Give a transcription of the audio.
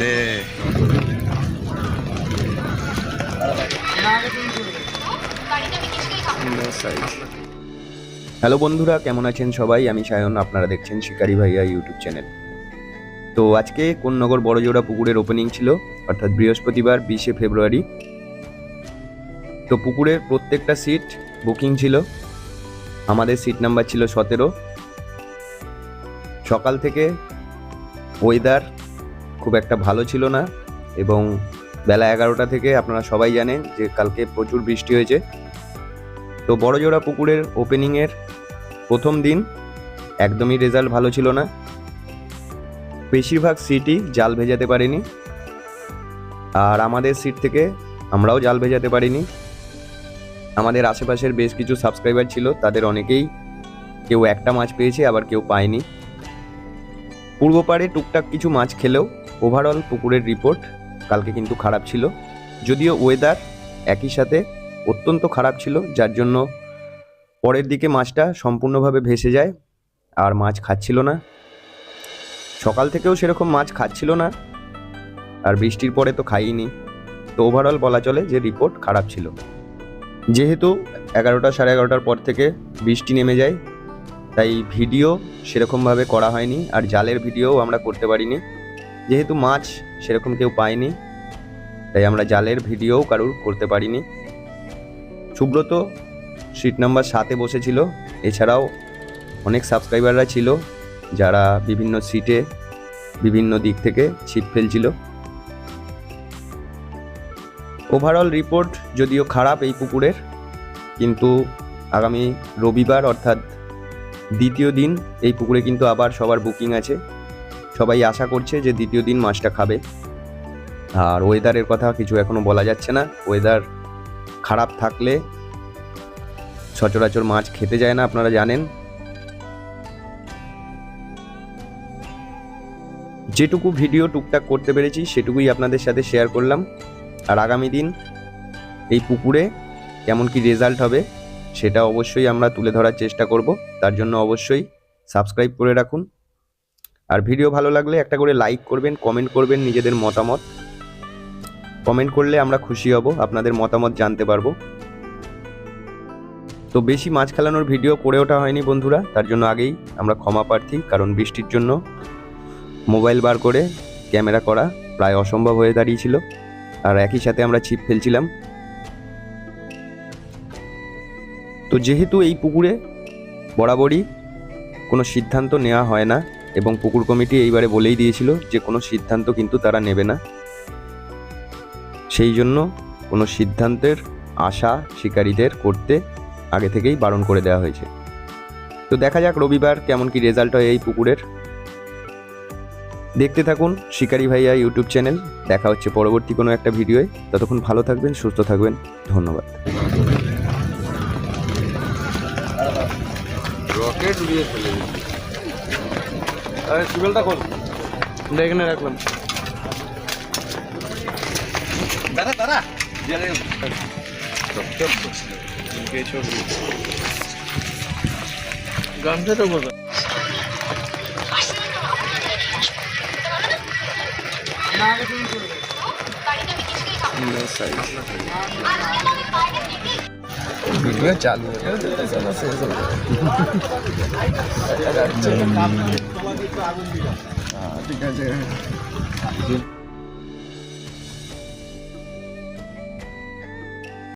লে। হ্যালো বন্ধুরা, কেমন আছেন সবাই? আমি সায়ন, আপনারা দেখছেন শিকারি ভাইয়া ইউটিউব চ্যানেল। তো আজকে কোন্নগর বড়জোড়া পুকুরের ওপেনিং ছিল, অর্থাৎ বৃহস্পতিবার, বিশে ফেব্রুয়ারি। তো পুকুরের প্রত্যেকটা সিট বুকিং ছিল। আমাদের সিট নাম্বার ছিল সতেরো। সকাল থেকে ওয়েদার খুব একটা ভালো ছিল না এবং বেলা এগারোটা থেকে আপনারা সবাই জানেন যে কালকে প্রচুর বৃষ্টি হয়েছে। তো বড়জোড়া পুকুরের ওপেনিংয়ের প্রথম দিন একদমই রেজাল্ট ভালো ছিল না। বেশিরভাগ সিটই জাল ভেজাতে পারেনি। আর আমাদের সিট থেকে আমরাও জাল ভেজাতে পারিনি। আমাদের আশেপাশের বেশ কিছু সাবস্ক্রাইবার ছিল, তাদের অনেকেই কেউ একটা মাছ পেয়েছে, আবার কেউ পায়নি। পূর্ব পাড়ে টুকটাক কিছু মাছ খেলেও ওভারঅল পুকুরের রিপোর্ট কালকে কিন্তু খারাপ ছিল। যদিও ওয়েদার একই সাথে অত্যন্ত খারাপ ছিল, যার জন্য পরের দিকে মাছটা সম্পূর্ণভাবে ভেসে যায়, আর মাছ খাচ্ছিল না। সকাল থেকেও সেরকম মাছ খাচ্ছিল না, আর বৃষ্টির পরে তো খাইনি। তো ওভারঅল বলা চলে যে রিপোর্ট খারাপ ছিল। যেহেতু এগারোটা সাড়ে এগারোটার পর থেকে বৃষ্টি নেমে যায়, তাই ভিডিও সেরকমভাবে করা হয়নি, আর জালের ভিডিওও আমরা করতে পারিনি। যেহেতু মাছ সেরকম কেউ পায়নি, তাই আমরা জালের ভিডিও কারুর করতে পারিনি। সুব্রত সিট নাম্বার সাতে বসেছিল, এছাড়াও অনেক সাবস্ক্রাইবাররা ছিল যারা বিভিন্ন সিটে বিভিন্ন দিক থেকে ছিপ ফেলছিল। ওভারঅল রিপোর্ট যদিও খারাপ এই পুকুরের, কিন্তু আগামী রবিবার অর্থাৎ দ্বিতীয় দিন এই পুকুরে কিন্তু আবার সবার বুকিং আছে। সবাই আশা করছে যে দ্বিতীয় দিন মাছটা খাবে। আর ওয়েদারের কথা কিছু এখনও বলা যাচ্ছে না। ওয়েদার খারাপ থাকলে সচরাচর মাছ খেতে যায় না, আপনারা জানেন। যেটুকু ভিডিও টুকটাক করতে পেরেছি, সেটুকুই আপনাদের সাথে শেয়ার করলাম। আর আগামী দিন এই পুকুরে কেমন কি রেজাল্ট হবে, সেটা অবশ্যই আমরা তুলে ধরার চেষ্টা করব। তার জন্য অবশ্যই সাবস্ক্রাইব করে রাখুন। আর ভিডিও ভালো লাগলে একটা করে লাইক করবেন কমেন্ট করবেন নিজেদের মতামত। কমেন্ট করলে আমরা খুশি হব, আপনাদের মতামত জানতে পারব। তো বেশি মাছ খেলানোর ভিডিও করে ওঠা হয়নি বন্ধুরা, তার জন্য আগেই আমরা ক্ষমা প্রার্থী, কারণ বৃষ্টির জন্য মোবাইল বার করে ক্যামেরা করা প্রায় অসম্ভব হয়ে দাঁড়িয়েছিল। আর একই সাথে আমরা ছিপ ফেলছিলাম। তো যেহেতু এই পুকুরে বরাবরই কোনো সিদ্ধান্ত নেওয়া হয় না এবং পুকুর কমিটি এইবারে বলেই দিয়েছিল যে কোনো সিদ্ধান্ত কিন্তু তারা নেবে না। সেই জন্য কোনো সিদ্ধান্তের আশা শিকারীদের করতে আগে থেকেই বারণ করে দেওয়া হয়েছে। তো দেখা যাক রবিবার কেমন কি রেজাল্ট হয় এই পুকুরের। দেখতে থাকুন শিকারি ভাইয়া ইউটিউব চ্যানেল দেখা হচ্ছে পরবর্তী কোনো একটা ভিডিওয়ে ততক্ষণ ভালো থাকবেন, সুস্থ থাকবেন। ধন্যবাদ। রকেট উড়িয়ে ফেলে আরে সিবেলটা খোল। এখানে রাখলাম। দাঁড়া দাঁড়া জেলে গামছাটা কোথা ভিডিও চালু। ঠিক আছে।